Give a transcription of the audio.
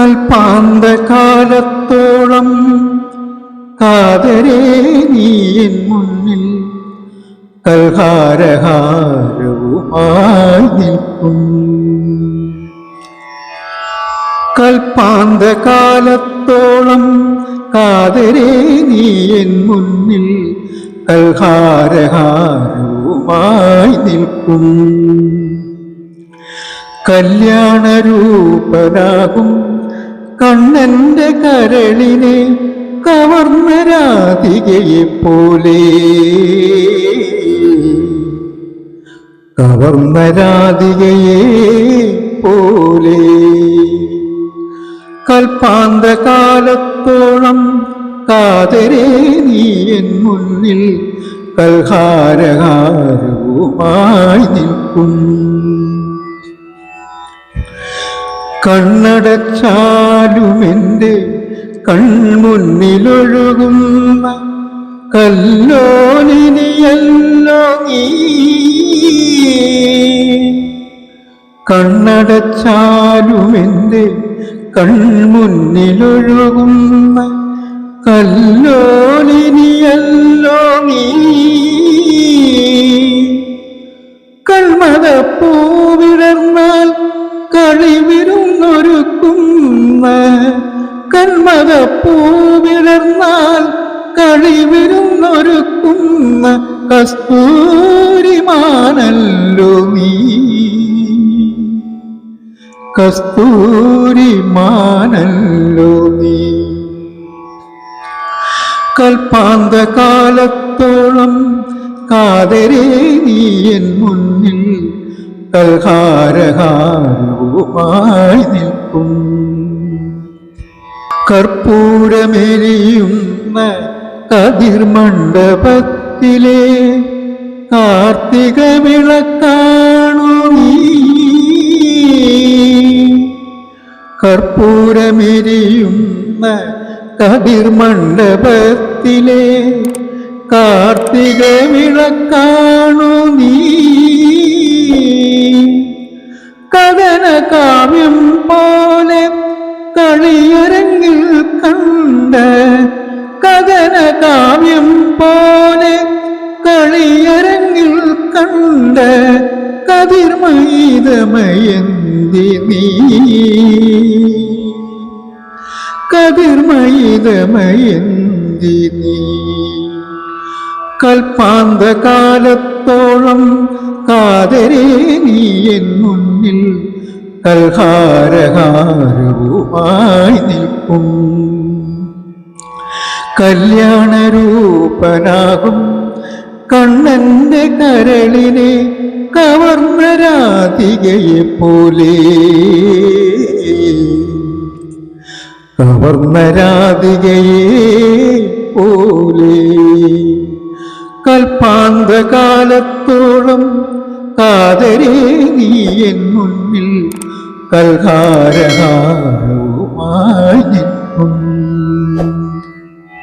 കൽപ്പാന്ത കാലത്തോളം കാതരേ നീ എൻ മുന്നിൽ കൽഹാരഹാരവുമായി നിൽക്കും കൽപ്പാന്ത കാലത്തോളം കാതരേ നീ എൻ മുന്നിൽ കൽഹാരഹാരവുമായി നിൽക്കും കല്യാണരൂപനാകും കണ്ണന്റെ കരളിനെ കവർന്ന രാധികയെ പോലെ. കവർന്ന രാധികയെ പോലെ. കൽപ്പാന്ത കാലത്തോളം കാതരേ നീ എൻ മുന്നിൽ കൽഹാരഹാരവുമായി നിൽക്കും കണ്ണടച്ചാലുമെന്റെ കൺമുന്നിലൊഴുകുന്ന കല്ലോലിനിയല്ലോ നീ. കണ്ണടച്ചാലുമെന്റെ കൺമുന്നിലൊഴുകുന്ന കല്ലോലിനിയല്ലോ കൺമതപ്പൂവിടർന്നാൽ കളിവിരുന്നൊരുക്കുന്ന കസ്തൂരിമാനല്ലോ നീ. കസ്തൂരിമാനല്ലോ നീ. കൽപ്പാന്ത കാലത്തോളം കാതരേ നീ എൻ മുന്നിൽ കൽഹാരഹാരവുമായി നിൽക്കും. കർപ്പൂരമെരിയുന്ന കതിർമണ്ഡപത്തിലെ കാർത്തിക വിളക്കാണു കർപ്പൂരമെരിയുന്ന കതിർമണ്ഡപത്തിലെ കാർത്തിക വിളക്കാണു നീ. കഥന കാവ്യം പോലെ കളിയരങ്ങിൽ കണ്ട കഥന കാവ്യം പോലെ കളിയരങ്ങിൽ കണ്ട കതിർമയിതമയന്തി നീ. കതിർമയിതമയന്തി നീ കൽപ്പാന്ത കാതരേ നീ എൻ മുന്നിൽ കൽഹാരഹാരവുമായി നിൽക്കും. കല്യാണരൂപനാകും കണ്ണന്റെ കരളിനെ കവർന്ന രാധികയെ പോലെ. കവർന്ന രാധികയെ പോലെ. കൽപ്പാന്തകാലത്തോളം കാതരേ നീ മുന്നിൽ കൽഹാരഹാരവുമായി നിൽക്കും